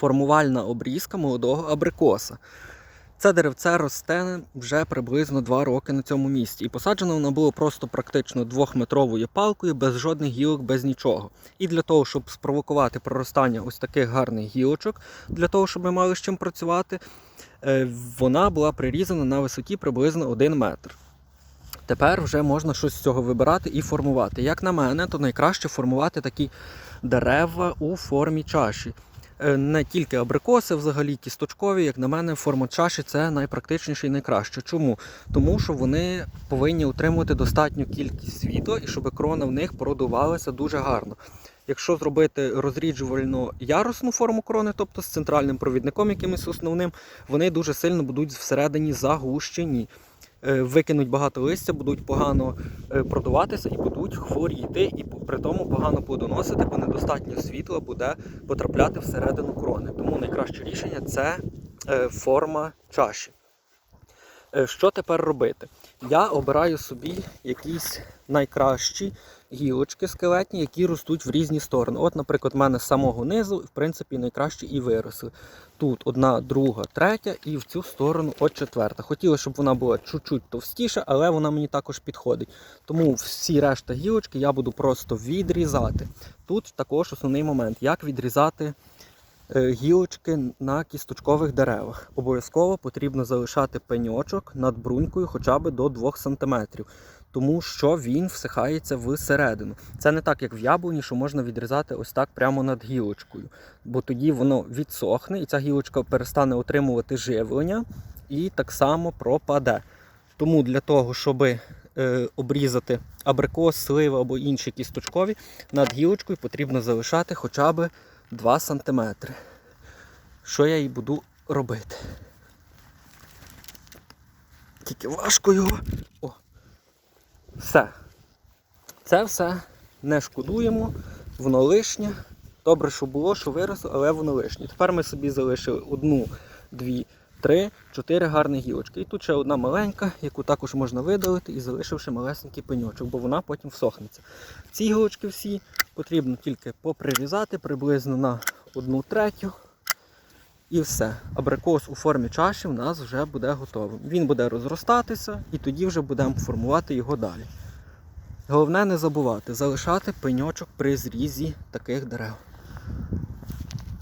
формувальна обрізка молодого абрикоса. Це деревце росте вже приблизно 2 роки на цьому місці. І посаджено воно було просто практично двохметровою палкою, без жодних гілок, без нічого. І для того, щоб спровокувати проростання ось таких гарних гілочок, для того, щоб ми мали з чим працювати, е, вона була прирізана на висоті приблизно 1 метр. Тепер вже можна щось з цього вибирати і формувати. Як на мене, то найкраще формувати такі дерева у формі чаші. Е, Не тільки абрикоси, взагалі кісточкові, як на мене, форма чаші це найпрактичніше і найкраще. Чому? Тому що вони повинні утримувати достатню кількість світла і щоб крона в них продувалася дуже гарно. Якщо зробити розріджувальну ярусну форму крони, тобто з центральним провідником якимось основним, вони дуже сильно будуть всередині загущені. Е, Викинуть багато листя, будуть погано е, продуватися і будуть хворіти, і при тому погано плодоносити, бо недостатньо світла буде потрапляти всередину крони. Тому найкраще рішення це е, форма чаші. Е, Що тепер робити? Я обираю собі якісь найкращі гілочки скелетні, які ростуть в різні сторони. От, наприклад, в мене з самого низу, в принципі, найкращі і виросли. Тут одна, друга, третя, і в цю сторону от четверта. Хотіла, щоб вона була чуть-чуть товстіша, але вона мені також підходить. Тому всі решта гілочки я буду просто відрізати. Тут також основний момент, як відрізати гілочки на кісточкових деревах. Обов'язково потрібно залишати пеньочок над брунькою хоча б до 2 см, тому що він всихається всередину. Це не так, як в яблуні, що можна відрізати ось так прямо над гілочкою, бо тоді воно відсохне і ця гілочка перестане отримувати живлення і так само пропаде. Тому для того, щоб е, обрізати абрикос, сливи або інші кісточкові, над гілочкою потрібно залишати хоча б 2 см. Що я і буду робити. Тільки важко його. О. Все. Це все не шкодуємо, воно лишнє. Добре, що було, що виросло, але воно лишнє. Тепер ми собі залишили одну, дві, три, чотири гарні гілочки. І тут ще одна маленька, яку також можна видалити і залишивши малесенький пеньочок, бо вона потім всохнеться. Ці гілочки всі потрібно тільки поприрізати приблизно на одну третю. І все. Абрикос у формі чаші в нас вже буде готовим. Він буде розростатися і тоді вже будемо формувати його далі. Головне не забувати залишати пеньочок при зрізі таких дерев.